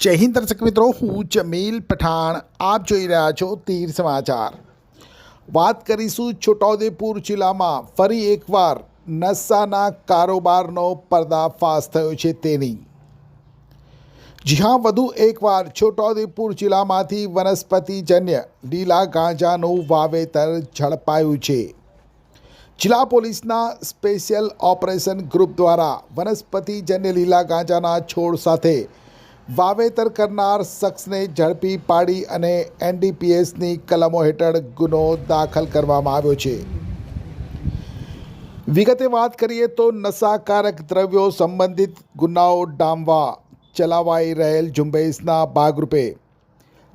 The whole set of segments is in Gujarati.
જય હિન્દ દર્શક મિત્રો, હું જમીલ પઠાણ. આપ જોઈ રહ્યા છો તીર સમાચાર. વાત કરીશું છોટાઉદેપુર જિલ્લામાં. ફરી એકવાર નશાના કારોબારનો પર્દાફાશ થયો છે તેની. જી હા વધુ એકવાર છોટાઉદેપુર જિલ્લામાંથી વનસ્પતિજન્ય લીલા ગાંજાનું વાવેતર ઝડપાયું છે. જિલ્લા પોલીસના સ્પેશિયલ ઓપરેશન ગ્રુપ દ્વારા વનસ્પતિજન્ય લીલા ગાંજાના છોડ સાથે વાવેતર કરનાર શખ્સને ઝડપી પાડી અને એનડીપીએસની કલમો હેઠળ ગુનો દાખલ કરવામાં આવ્યો છે. વિગતે વાત કરીએ તો નશાકારક દ્રવ્યો સંબંધિત ગુનાઓ ડામવા ચલાવાઈ રહેલ ઝુંબેશના ભાગરૂપે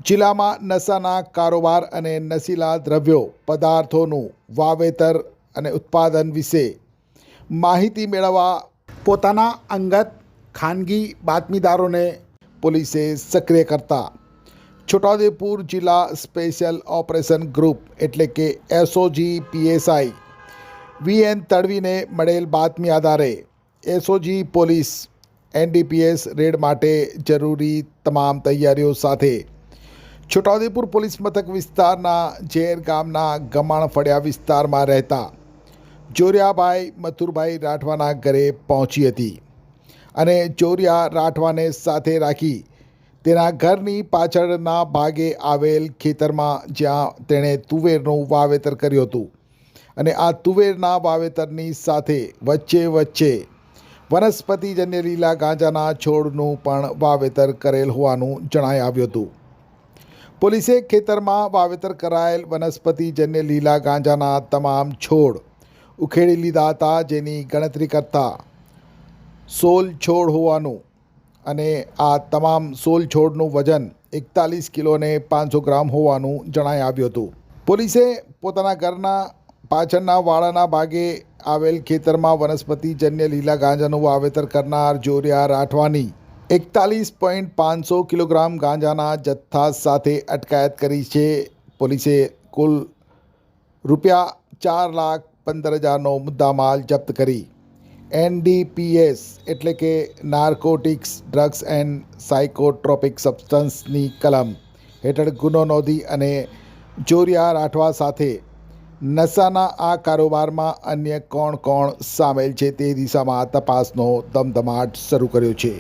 જિલ્લામાં નશાના કારોબાર અને નશીલા દ્રવ્યો પદાર્થોનું વાવેતર અને ઉત્પાદન વિશે માહિતી મેળવવા પોતાના અંગત ખાનગી બાતમીદારોને પોલીસે સક્રિય કરતા. છોટાઉદેપુર જિલ્લા સ્પેશિયલ ઓપરેશન ગ્રુપ એટલે કે એસઓજી પીએસઆઈ વીએન તડવીને મળેલ બાતમી આધારે એસઓજી પોલીસ એનડીપીએસ રેડ માટે જરૂરી તમામ તૈયારીઓ સાથે છોટાઉદેપુર પોલીસ મથક વિસ્તારના ઝેર ગામના ગમાણ ફળિયા વિસ્તારમાં રહેતા જોરિયાભાઈ મથુરભાઈ રાઠવાના ઘરે પહોંચી હતી. અને ચોરિયા રાઠવાને સાથે રાખી તેના ઘરની પાછળના ભાગે આવેલ ખેતરમાં જ્યાં તેણે તુવેરનું વાવેતર કર્યું હતું. અને આ તુવેરના વાવેતરની સાથે વચ્ચે વચ્ચે વનસ્પતિજન્ય લીલા ગાંજાના છોડનું પણ વાવેતર કરેલ હોવાનું જણાઈ આવ્યું હતું. પોલીસે ખેતરમાં વાવેતર કરાયેલ વનસ્પતિજન્ય લીલા ગાંજાના તમામ છોડ ઉખેડી લીધા હતા જેની ગણતરી કરતા સોલ છોડ હોવાનું અને આ તમામ સોલ છોડનું વજન એકતાલીસ કિલોને પાંચસો ગ્રામ હોવાનું જણાઈ આવ્યું હતું. પોલીસે પોતાના ઘરના પાછળના વાડાના ભાગે આવેલ ખેતરમાં વનસ્પતિજન્ય લીલા ગાંજાનું વાવેતર કરનાર જોરિયા રાઠવાની એકતાલીસ પોઈન્ટ પાંચસો કિલોગ્રામ ગાંજાના જથ્થા સાથે અટકાયત કરી છે. પોલીસે કુલ રૂપિયા ચાર લાખ પંદર હજારનો મુદ્દામાલ જપ્ત કરી. એનડીપીએસ એટલે કે નાર્કોટિક્સ ડ્રગ્સ એન્ડ સાયકોટ્રોપિક સબસ્ટન્સની કલમ હેઠળ ગુનો નોંધી અને જોરિયા રાઠવા સાથે નશાના આ કારોબારમાં અન્ય કોણ કોણ સામેલ છે તે દિશામાં તપાસનો ધમધમાટ શરૂ કર્યો છે.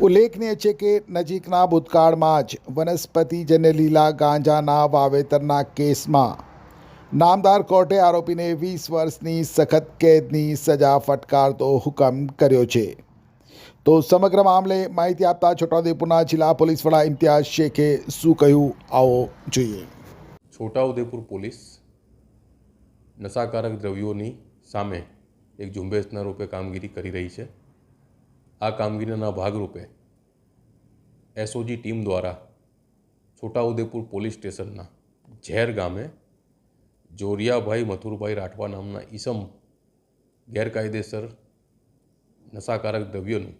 ઉલ્લેખનીય છે કે નજીકના ભૂતકાળમાં જ વનસ્પતિજન્ય લીલા ગાંજાના વાવેતરના કેસમાં નામદાર કોર્ટે આરોપીને વીસ વર્ષની સખત કેદની સજા ફટકારતો હુકમ કર્યો છે. તો સમગ્ર મામલે માહિતી આપતા છોટાઉદેપુરના જિલ્લા પોલીસ વડા ઇમ્તિયાઝ શેખે શું કહ્યું? આવો જોઈએ. છોટાઉદેપુર પોલીસ નશાકારક દ્રવ્યોની સામે એક ઝુંબેશના રૂપે કામગીરી કરી રહી છે. આ કામગીરીના ભાગરૂપે એસઓજી ટીમ દ્વારા છોટાઉદેપુર પોલીસ સ્ટેશનના ઝેર ગામે જોરિયાભાઈ મથુરભાઈ રાઠવા નામના ઈસમ ગેરકાયદેસર નશાકારક દ્રવ્યોનું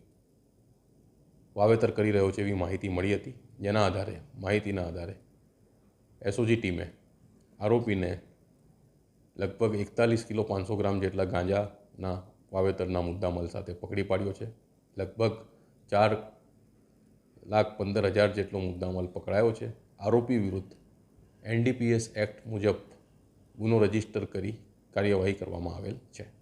વાવેતર કરી રહ્યો છે એવી માહિતી મળી હતી. જેના આધારે, માહિતીના આધારે એસઓજી ટીમે આરોપીને લગભગ એકતાલીસ કિલો પાંચસો ગ્રામ જેટલા ગાંજાના વાવેતરના મુદ્દામાલ સાથે પકડી પાડ્યો છે. લગભગ ચાર લાખ પંદર હજાર જેટલો મુદ્દામાલ પકડાયો છે. આરોપી વિરુદ્ધ એનડીપીએસ એક્ટ મુજબ ગુનો રજિસ્ટર કરી કાર્યવાહી કરવામાં આવેલ છે.